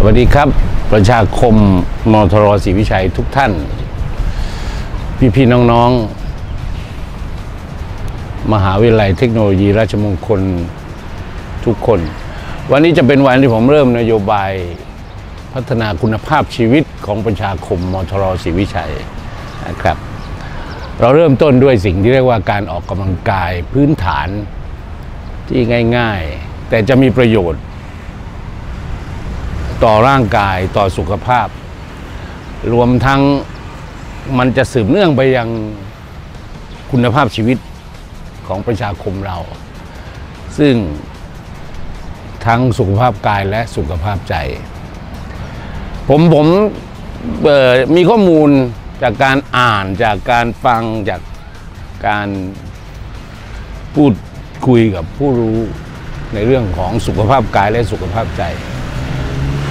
สวัสดีครับ ประชาคมมทรศรีวิชัยทุกท่าน พี่ๆน้องๆ มหาวิทยาลัยเทคโนโลยีราชมงคลทุกคน วันนี้จะเป็นวันที่ผมเริ่มนโยบายพัฒนาคุณภาพชีวิตของประชาคมมทรศรีวิชัยนะครับ เราเริ่มต้นด้วยสิ่งที่เรียกว่าการออกกำลังกายพื้นฐานที่ง่าย ๆ แต่จะมีประโยชน์ ต่อร่างกายต่อสุขภาพ รวมทั้งมันจะสืบเนื่องไปยังคุณภาพชีวิตของประชาคมเรา ซึ่งทั้งสุขภาพกายและสุขภาพใจ ผมผมมีข้อมูลจากการอ่านจากการฟังจากการพูดคุยกับผู้รู้ในเรื่องของสุขภาพกายและสุขภาพใจ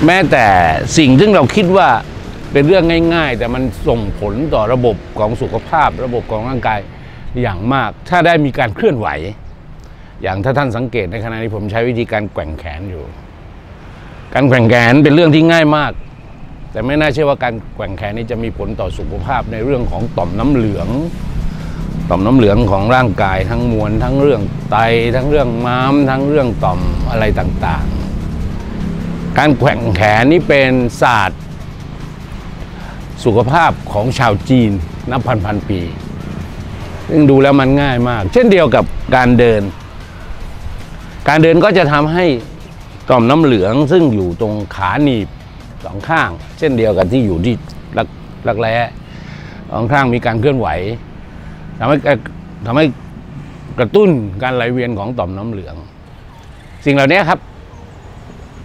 แม้แต่สิ่งที่เราคิดว่าเป็นเรื่องง่าย ๆ แต่มันส่งผลต่อระบบของสุขภาพ ระบบของร่างกายอย่างมาก ถ้าได้มีการเคลื่อนไหว อย่างถ้าท่านสังเกตในขณะนี้ผมใช้วิธีการแกว่งแขนอยู่ การแกว่งแขนเป็นเรื่องที่ง่ายมาก แต่ไม่น่าเชื่อว่าการแกว่งแขนนี้จะมีผลต่อสุขภาพในเรื่องของต่อมน้ำเหลือง ต่อมน้ำเหลืองของร่างกายทั้งมวลทั้งเรื่องไตทั้งเรื่องม้ามทั้งเรื่องต่อมอะไรต่างๆ การแกว่งแขนนี่เป็นศาสตร์ สุขภาพของชาวจีนนับพันพันปี ซึ่งดูแล้วมันง่ายมาก เช่นเดียวกับการเดิน การเดินก็จะทำให้ต่อมน้ำเหลืองซึ่งอยู่ตรงขาหนีบสองข้าง เช่นเดียวกับที่อยู่ที่รักรักแร้สองข้างมีการเคลื่อนไหวทำให้ทำให้กระตุ้นการไหลเวียนของต่อมน้ำเหลือง สิ่งเหล่านี้ครับ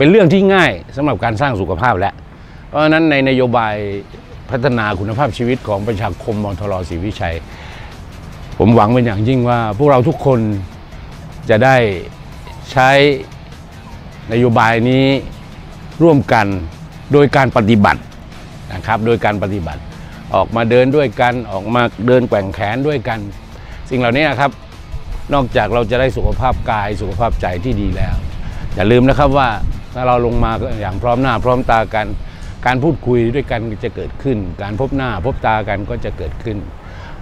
เป็นเรื่องที่ง่ายสำหรับการสร้างสุขภาพแล้วเพราะฉะนั้นในนโยบายพัฒนาคุณภาพชีวิตของประชาคมมทรศรีวิชัย ผมหวังเป็นอย่างยิ่งว่า พวกเราทุกคนจะได้ใช้นโยบายนี้ร่วมกันโดยการปฏิบัตินะครับ โดยการปฏิบัติออกมาเดินด้วยกันออกมาเดินแกว่งแขนด้วยกัน สิ่งเหล่านี้ครับ นอกจากเราจะได้สุขภาพกายสุขภาพใจที่ดีแล้ว อย่าลืมนะครับว่า ถ้าเราลงมาอย่างพร้อมหน้าพร้อมตากัน การพูดคุยด้วยกันจะเกิดขึ้น การพบหน้าพบตากันก็จะเกิดขึ้น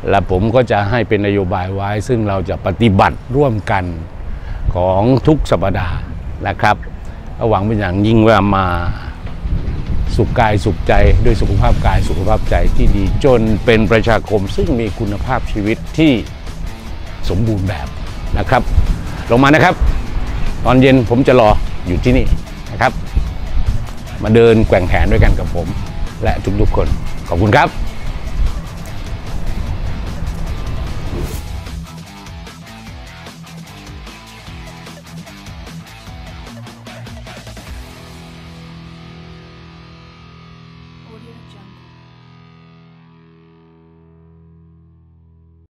และผมก็จะให้เป็นนโยบายไว้ ซึ่งเราจะปฏิบัติร่วมกันของทุกสัปดาห์นะครับหวังเป็นอย่างยิ่งว่ามาสุขกายสุขใจด้วยสุขภาพกายสุขภาพใจที่ดีจนเป็นประชาคมซึ่งมีคุณภาพชีวิตที่สมบูรณ์แบบนะครับ ลงมานะครับ ตอนเย็นผมจะรออยู่ที่นี่ นะครับ มาเดินแกว่งแขนด้วยกันกับผม และทุกๆคน ขอบคุณครับ我的家。